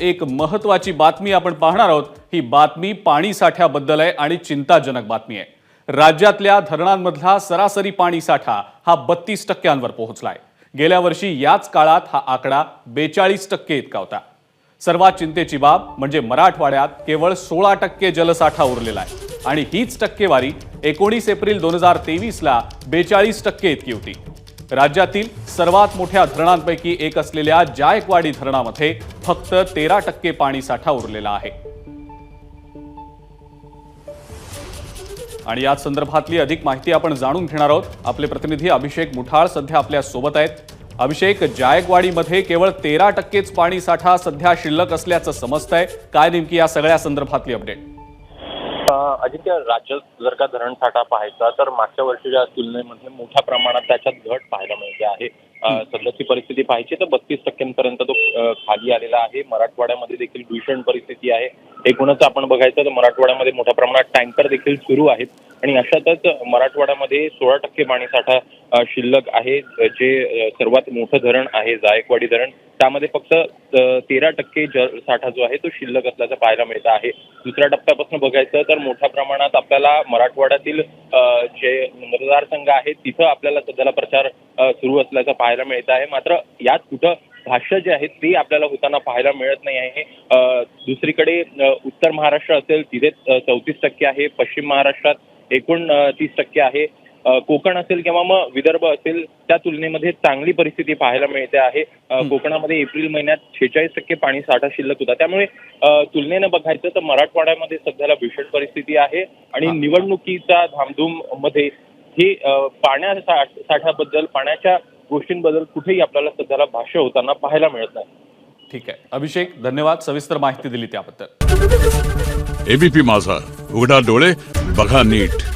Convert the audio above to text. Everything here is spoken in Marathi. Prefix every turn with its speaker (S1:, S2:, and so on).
S1: एक महत्वाची बातमी आपण पाहणार आहोत. ही बातमी पाणी साठ्याबद्दल आहे आणि चिंताजनक बातमी आहे. राज्यातल्या धरणांमधला सरासरी पाणी साठा हा बत्तीस टक्क्यांवर पोहोचलाय. गेल्या वर्षी याच काळात हा आकडा बेचाळीस टक्के इतका होता. सर्वात चिंतेची बाब म्हणजे मराठवाड्यात केवळ सोळा टक्के जलसाठा उरलेला आहे. आणि हीच टक्केवारी एकोणीस एप्रिल दोन हजार तेवीसला बेचाळीस टक्के इतकी होती. राज्यातील सर्वात मोठ्या धरणांपैकी एक असलेल्या जायकवाडी धरणामध्ये फक्त तेरा टक्के पाणी साठा उरलेला आहे. आणि याच संदर्भातली अधिक माहिती आपण जाणून घेणार आहोत. आपले प्रतिनिधी अभिषेक मुठाळ सध्या आपल्यासोबत आहेत. अभिषेक जायकवाडीमध्ये केवळ तेरा टक्केच पाणी साठा सध्या शिल्लक असल्याचं समजतंय. काय नेमकी या सगळ्या संदर्भातली अपडेट?
S2: अजिंक्य राज्यात जर का धरण साठा पाहायचा तर मागच्या वर्षीच्या तुलनेमध्ये मोठ्या प्रमाणात त्याच्यात घट पाहायला मिळते आहे. सध्याची परिस्थिती पाहायची तर बत्तीस टक्क्यांपर्यंत तो खाली आलेला आहे. मराठवाड्यामध्ये देखील भीषण परिस्थिती आहे. एकूणच आपण बघायचं तर मराठवाड्यामध्ये मोठ्या प्रमाणात टँकर देखील सुरू आहेत. आणि अशातच मराठवाड्यामध्ये सोळा टक्के पाणीसाठा शिल्लक आहे. जे सर्वात मोठं धरण आहे जायकवाडी धरण. त्यामध्ये फक्त तेरा टक्के जल साठा जो आहे तो शिल्लक असल्याचं पाहायला मिळत आहे. दुसऱ्या टप्प्यापासून बघायचं तर मोठ्या प्रमाणात आपल्याला मराठवाड्यातील जे मतदारसंघ आहेत तिथं आपल्याला सध्याला प्रचार सुरू असल्याचं पाहायला मिळत आहे. मात्र यात कुठं भाष्य जे आहेत ते आपल्याला होताना पाहायला मिळत नाही आहे. दुसरीकडे उत्तर महाराष्ट्र असेल तिथे चौतीस टक्के आहे. पश्चिम महाराष्ट्रात एकूण तीस टक्के आहे. कोकण असेल किंवा मग विदर्भ असेल त्या तुलनेमध्ये चांगली परिस्थिती पाहायला मिळते आहे. कोकणामध्ये एप्रिल महिन्यात शेहेचाळीस टक्के पाणी साठा शिल्लक होता. त्यामुळे तुलनेनं बघायचं तर मराठवाड्यामध्ये सध्याला भीषण परिस्थिती आहे. आणि निवडणुकीच्या धामधूममध्ये हे अ, पाण्या सा- साठ्याबद्दल पाण्याच्या गोष्टींबद्दल कुठेही आपल्याला सध्याला भाष्य होताना पाहायला मिळत नाही.
S1: ठीक आहे. अभिषेक धन्यवाद. सविस्तर माहिती दिली त्याबद्दल.
S3: एबीपी माझा. उघडा डोळे बघा नीट.